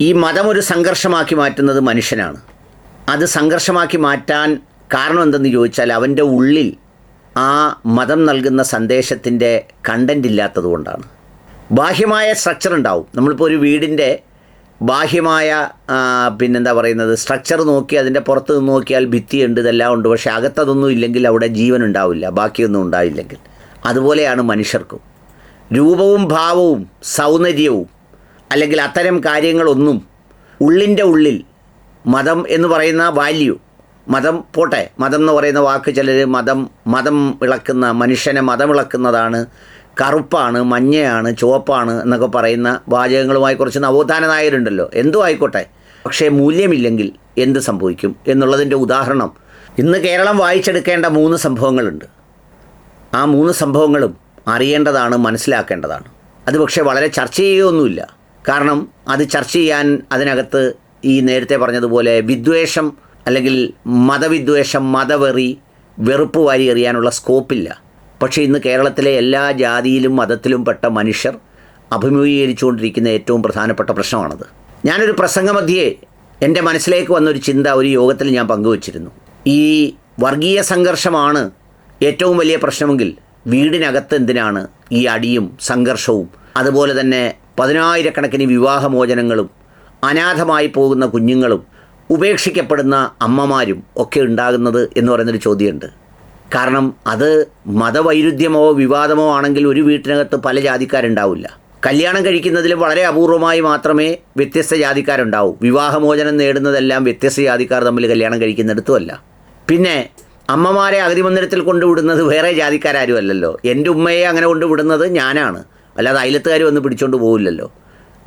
ഈ മതം ഒരു സംഘർഷമാക്കി മാറ്റുന്നത് മനുഷ്യനാണ്. അത് സംഘർഷമാക്കി മാറ്റാൻ കാരണം എന്തെന്ന് ചോദിച്ചാൽ അവന്റെ ഉള്ളിൽ ആ മതം നൽകുന്ന സന്ദേശത്തിന്റെ കണ്ടന്റ് ഇല്ലാത്തതുകൊണ്ടാണ് ബാഹ്യമായ സ്ട്രക്ചർ ഉണ്ടാവും. നമ്മളിപ്പോൾ ഒരു വീടിന്റെ ബാഹ്യമായ പിന്നെന്താ പറയുന്നത് സ്ട്രക്ചർ നോക്കി അതിന്റെ പുറത്ത് നിന്ന് നോക്കിയാൽ ഭിത്തിയുണ്ട് ഇതെല്ലാം ഉണ്ട്. പക്ഷേ അകത്തതൊന്നും ഇല്ലെങ്കിൽ അവിടെ ജീവൻ ഉണ്ടാവില്ല ബാക്കിയൊന്നും ഉണ്ടാവില്ലെങ്കിൽ. അതുപോലെയാണ് മനുഷ്യർക്കും. രൂപവും ഭാവവും സൗന്ദര്യവും അല്ലെങ്കിൽ അത്തരം കാര്യങ്ങളൊന്നും ഉള്ളിന്റെ ഉള്ളിൽ മതം എന്ന് പറയുന്ന വാല്യൂ മതം പോട്ടെ മതം എന്ന് പറയുന്ന വാക്ക് ചിലർ മതം മതം വിളക്കുന്ന മനുഷ്യനെ മതം വിളക്കുന്നതാണ് കറുപ്പാണ് മഞ്ഞയാണ് ചുവപ്പാണ് എന്നൊക്കെ പറയുന്ന വാചകങ്ങളുമായി കുറച്ച് നവോത്ഥാന നായരുണ്ടല്ലോ. എന്തു ആയിക്കോട്ടെ പക്ഷേ മൂല്യമില്ലെങ്കിൽ എന്ത് സംഭവിക്കും എന്നുള്ളതിന്റെ ഉദാഹരണം. ഇന്ന് കേരളം വായിച്ചെടുക്കേണ്ട മൂന്ന് സംഭവങ്ങളുണ്ട്. ആ മൂന്ന് സംഭവങ്ങളും അറിയേണ്ടതാണ് മനസ്സിലാക്കേണ്ടതാണ്. അത് പക്ഷേ വളരെ ചർച്ച ചെയ്യുകയൊന്നുമില്ല. കാരണം അത് ചർച്ച ചെയ്യാൻ അതിനകത്ത് ഈ നേരത്തെ പറഞ്ഞതുപോലെ വിദ്വേഷം അല്ലെങ്കിൽ മതവിദ്വേഷം മതവെറി വെറുപ്പ് വാരി എറിയാനുള്ള സ്കോപ്പില്ല. പക്ഷേ ഇന്ന് കേരളത്തിലെ എല്ലാ ജാതിയിലും മതത്തിലും പെട്ട മനുഷ്യർ അഭിമുഖീകരിച്ചുകൊണ്ടിരിക്കുന്ന ഏറ്റവും പ്രധാനപ്പെട്ട പ്രശ്നമാണത്. ഞാനൊരു പ്രസംഗമധ്യേ എന്റെ മനസ്സിലേക്ക് വന്നൊരു ചിന്ത ഒരു യോഗത്തിൽ ഞാൻ പങ്കുവച്ചിരുന്നു. ഈ വർഗീയ സംഘർഷമാണ് ഏറ്റവും വലിയ പ്രശ്നമെങ്കിൽ വീടിനകത്ത് എന്തിനാണ് ഈ അടിയും സംഘർഷവും? അതുപോലെ തന്നെ പതിനായിരക്കണക്കിന് വിവാഹമോചനങ്ങളും അനാഥമായി പോകുന്ന കുഞ്ഞുങ്ങളും ഉപേക്ഷിക്കപ്പെടുന്ന അമ്മമാരും ഒക്കെ ഉണ്ടാകുന്നത് എന്ന് പറയുന്നൊരു ചോദ്യമുണ്ട്. കാരണം അത് മതവൈരുദ്ധ്യമോ വിവാദമോ ആണെങ്കിൽ ഒരു വീട്ടിനകത്ത് പല ജാതിക്കാരുണ്ടാവില്ല. കല്യാണം കഴിക്കുന്നതിൽ വളരെ അപൂർവമായി മാത്രമേ വ്യത്യസ്ത ജാതിക്കാരുണ്ടാവൂ. വിവാഹമോചനം നേടുന്നതെല്ലാം വ്യത്യസ്ത ജാതിക്കാർ തമ്മിൽ കല്യാണം കഴിക്കുന്നിടത്തുമല്ല. പിന്നെ അമ്മമാരെ അഗതിമന്ദിരത്തിൽ കൊണ്ടുവിടുന്നത് വേറെ ജാതിക്കാരും അല്ലല്ലോ. എന്റെ ഉമ്മയെ അങ്ങനെ കൊണ്ടുവിടുന്നത് ഞാനാണ്. അല്ലാതെ അയലത്തുകാർ വന്ന് പിടിച്ചോണ്ട് പോകില്ലല്ലോ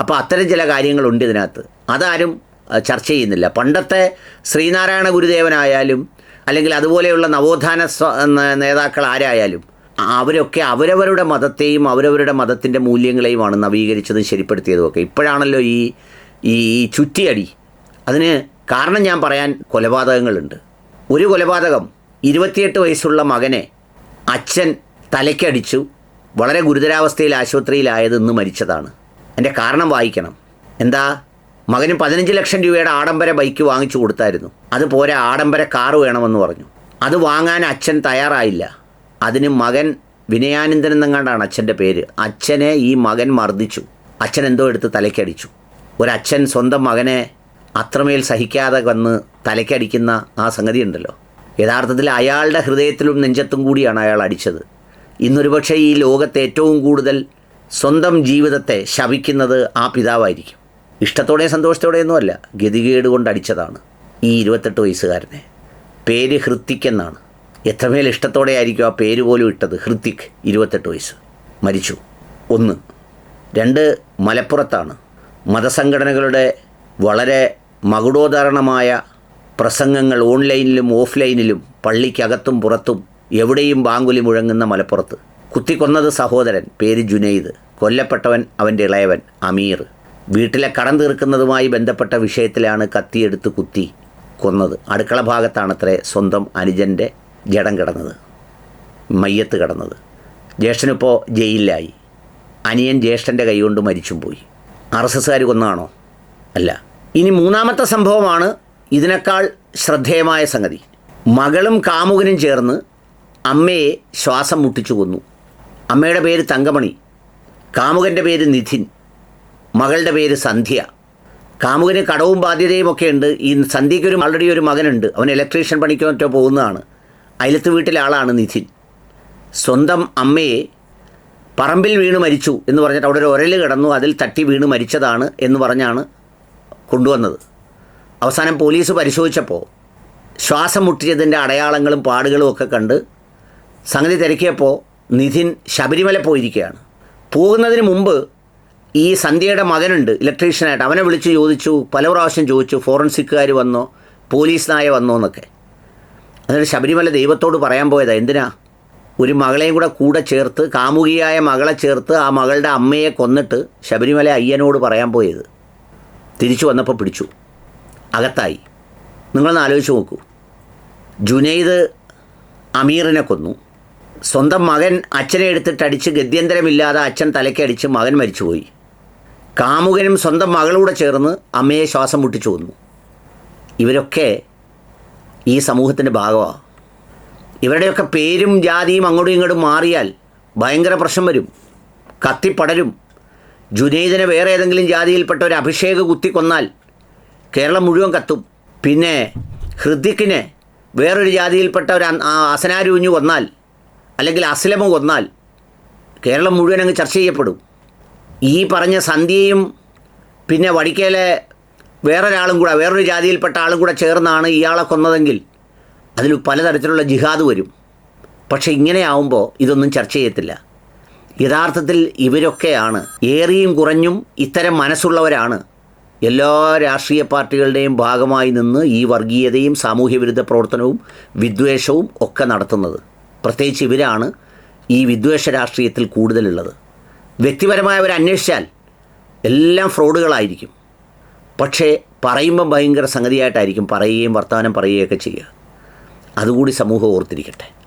അപ്പോൾ അത്തരം ചില കാര്യങ്ങളുണ്ട് ഇതിനകത്ത്. അതാരും ചർച്ച ചെയ്യുന്നില്ല. പണ്ടത്തെ ശ്രീനാരായണ ഗുരുദേവനായാലും അല്ലെങ്കിൽ അതുപോലെയുള്ള നവോത്ഥാന നേതാക്കൾ ആരായാലും അവരൊക്കെ അവരവരുടെ മതത്തെയും അവരവരുടെ മതത്തിന്റെ മൂല്യങ്ങളെയുമാണ് നവീകരിച്ചതും ശരിപ്പെടുത്തിയതും ഒക്കെ. ഇപ്പോഴാണല്ലോ ഈ ഈ ചുറ്റിയടി. അതിന് കാരണം ഞാൻ പറയാൻ കൊലപാതകങ്ങളുണ്ട്. ഒരു കൊലപാതകം ഇരുപത്തിയെട്ട് വയസ്സുള്ള മകനെ അച്ഛൻ തലയ്ക്കടിച്ചു. വളരെ ഗുരുതരാവസ്ഥയിൽ ആശുപത്രിയിലായത് ഇന്ന് മരിച്ചതാണ്. എന്റെ കാരണം വായിക്കണം. എന്താ? മകന് പതിനഞ്ച് ലക്ഷം രൂപയുടെ ആഡംബര ബൈക്ക് വാങ്ങിച്ചു കൊടുത്തായിരുന്നു. അത് പോരെ ആഡംബര കാറ് വേണമെന്ന് പറഞ്ഞു. അത് വാങ്ങാൻ അച്ഛൻ തയ്യാറായില്ല. അതിന് മകൻ വിനയാനന്ദൻ എന്നെങ്ങാണ്ടാണ് അച്ഛന്റെ പേര്. അച്ഛനെ ഈ മകൻ മർദ്ദിച്ചു. അച്ഛൻ എന്തോ എടുത്ത് തലയ്ക്കടിച്ചു. ഒരച്ഛൻ സ്വന്തം മകനെ അത്രമേൽ സഹിക്കാതെ വന്ന് തലയ്ക്കടിക്കുന്ന ആ സംഗതി ഉണ്ടല്ലോ യഥാർത്ഥത്തിൽ അയാളുടെ ഹൃദയത്തിലും നെഞ്ചത്തും കൂടിയാണ് അയാൾ അടിച്ചത്. ഇന്നൊരുപക്ഷെ ഈ ലോകത്തെ ഏറ്റവും കൂടുതൽ സ്വന്തം ജീവിതത്തെ ശപിക്കുന്നത് ആ പിതാവായിരിക്കും. ഇഷ്ടത്തോടെ സന്തോഷത്തോടെയൊന്നുമല്ല ഗതികേട് കൊണ്ട് അടിച്ചതാണ് ഈ ഇരുപത്തെട്ട് വയസ്സുകാരനെ. പേര് ഹൃത്തിക് എന്നാണ്. എത്രമേൽ ഇഷ്ടത്തോടെ ആയിരിക്കും ആ പേര് പോലും ഇട്ടത് ഹൃത്തിക് ഇരുപത്തെട്ട് വയസ്സ്. മരിച്ചു. ഒന്ന്. രണ്ട് മലപ്പുറത്താണ്. മതസംഘടനകളുടെ വളരെ മകുടോദാരണമായ പ്രസംഗങ്ങൾ ഓൺലൈനിലും ഓഫ്ലൈനിലും പള്ളിക്കകത്തും പുറത്തും എവിടെയും ബാങ്കുലി മുഴങ്ങുന്ന മലപ്പുറത്ത്. കുത്തിക്കൊന്നത് സഹോദരൻ പേര് ജുനൈദ്. കൊല്ലപ്പെട്ടവൻ അവന്റെ ഇളയവൻ അമീർ. വീട്ടിലെ കടം തീർക്കുന്നതുമായി ബന്ധപ്പെട്ട വിഷയത്തിലാണ് കത്തിയെടുത്ത് കുത്തി കൊന്നത്. അടുക്കള ഭാഗത്താണത്രേ സ്വന്തം അനുജന്റെ ജഡം കിടന്നത്. മയ്യത്ത് കിടന്നത്. ജ്യേഷ്ഠനിപ്പോൾ ജയിലിലായി. അനിയൻ ജ്യേഷ്ഠന്റെ കൈകൊണ്ട് മരിച്ചും പോയി ആർ എസ് എസ്സുകാർ കൊന്നാണോ? അല്ല. ഇനി മൂന്നാമത്തെ സംഭവമാണ് ഇതിനേക്കാൾ ശ്രദ്ധേയമായ സംഗതി. മകളും കാമുകനും ചേർന്ന് അമ്മയെ ശ്വാസം മുട്ടിച്ചു കൊന്നു. അമ്മയുടെ പേര് തങ്കമണി. കാമുകന്റെ പേര് നിധിൻ. മകളുടെ പേര് സന്ധ്യ. കാമുകന് കടവും ബാധ്യതയും ഒക്കെ ഉണ്ട്. ഈ സന്ധ്യയ്ക്ക് ഒരു ആൾറെഡി ഒരു മകനുണ്ട്. അവൻ ഇലക്ട്രീഷ്യൻ പണിക്കോ മറ്റോ പോകുന്നതാണ്. അയലത്ത് വീട്ടിലെ ആളാണ് നിധിൻ. സ്വന്തം അമ്മയെ പറമ്പിൽ വീണ് മരിച്ചു എന്ന് പറഞ്ഞിട്ട് അവിടെ ഒരു ഉരൽ കിടന്നു. അതിൽ തട്ടി വീണ് മരിച്ചതാണ് എന്ന് പറഞ്ഞാണ് കൊണ്ടുവന്നത്. അവസാനം പോലീസ് പരിശോധിച്ചപ്പോൾ ശ്വാസം മുട്ടിയതിന്റെ അടയാളങ്ങളും പാടുകളും ഒക്കെ കണ്ട് സംഗതി തിരക്കിയപ്പോൾ നിധിൻ ശബരിമല പോയിരിക്കുകയാണ്. പോകുന്നതിന് മുമ്പ് ഈ സന്ധ്യയുടെ മകനുണ്ട് ഇലക്ട്രീഷ്യനായിട്ട്. അവനെ വിളിച്ച് ചോദിച്ചു പല പ്രാവശ്യം ചോദിച്ചു ഫോറൻസിക്കുകാർ വന്നോ പോലീസ് നായ വന്നോ എന്നൊക്കെ. എന്നിട്ട് ശബരിമല ദൈവത്തോട് പറയാൻ പോയതാ എന്തിനാ? ഒരു മകളെയും കൂടെ കൂടെ ചേർത്ത് കാമുകിയായ മകളെ ചേർത്ത് ആ മകളുടെ അമ്മയെ കൊന്നിട്ട് ശബരിമല അയ്യനോട് പറയാൻ പോയത്. തിരിച്ചു വന്നപ്പോൾ പിടിച്ചു. അകത്തായി. നിങ്ങളൊന്ന് ആലോചിച്ച് നോക്കൂ. ജുനൈദ് അമീറിനെ കൊന്നു. സ്വന്തം മകൻ അച്ഛനെ എടുത്തിട്ട് അടിച്ച് ഗത്യന്തരമില്ലാതെ അച്ഛൻ തലയ്ക്കടിച്ച് മകൻ മരിച്ചുപോയി. കാമുകനും സ്വന്തം മകളൂടെ ചേർന്ന് അമ്മയെ ശ്വാസം മുട്ടിച്ചു കൊന്നു. ഇവരൊക്കെ ഈ സമൂഹത്തിന്റെ ഭാഗമാണ് ഇവരുടെയൊക്കെ പേരും ജാതിയും അങ്ങോട്ടും ഇങ്ങോട്ടും മാറിയാൽ ഭയങ്കര പ്രശ്നം വരും. കത്തിപ്പടരും. ജുനൈദിനെ വേറെ ഏതെങ്കിലും ജാതിയിൽപ്പെട്ട ഒരു അഭിഷേക കുത്തി കൊന്നാൽ കേരളം മുഴുവൻ കത്തും. പിന്നെ ഹൃദിക്കിനെ വേറൊരു ജാതിയിൽപ്പെട്ട ഒരു അസനാരൂഞ്ഞു കൊന്നാൽ അല്ലെങ്കിൽ അസ്ലമ കൊന്നാൽ കേരളം മുഴുവൻ അങ്ങ് ചർച്ച ചെയ്യപ്പെടും. ഈ പറഞ്ഞ സന്ധ്യയും പിന്നെ വടിക്കേലെ വേറൊരാളും കൂടെ വേറൊരു ജാതിയിൽപ്പെട്ട ആളും കൂടെ ചേർന്നാണ് ഇയാളെ കൊന്നതെങ്കിൽ അതിൽ പലതരത്തിലുള്ള ജിഹാദ് വരും. പക്ഷേ ഇങ്ങനെയാവുമ്പോൾ ഇതൊന്നും ചർച്ച ചെയ്യത്തില്ല. യഥാർത്ഥത്തിൽ ഇവരൊക്കെയാണ് ഏറിയും കുറഞ്ഞും ഇത്തരം മനസ്സുള്ളവരാണ് എല്ലാ രാഷ്ട്രീയ പാർട്ടികളുടെയും ഭാഗമായി നിന്ന് ഈ വർഗീയതയും സാമൂഹ്യവിരുദ്ധ പ്രവർത്തനവും വിദ്വേഷവും ഒക്കെ നടത്തുന്നത്. പ്രത്യേകിച്ച് ഇവരാണ് ഈ വിദ്വേഷ രാഷ്ട്രീയത്തിൽ കൂടുതലുള്ളത്. വ്യക്തിപരമായവർ അന്വേഷിച്ചാൽ എല്ലാം ഫ്രോഡുകളായിരിക്കും. പക്ഷേ പറയുമ്പം ഭയങ്കര സംഗതിയായിട്ടായിരിക്കും പറയുകയും വർത്തമാനം പറയുകയൊക്കെ ചെയ്യുക. അതുകൂടി സമൂഹം ഓർത്തിരിക്കട്ടെ.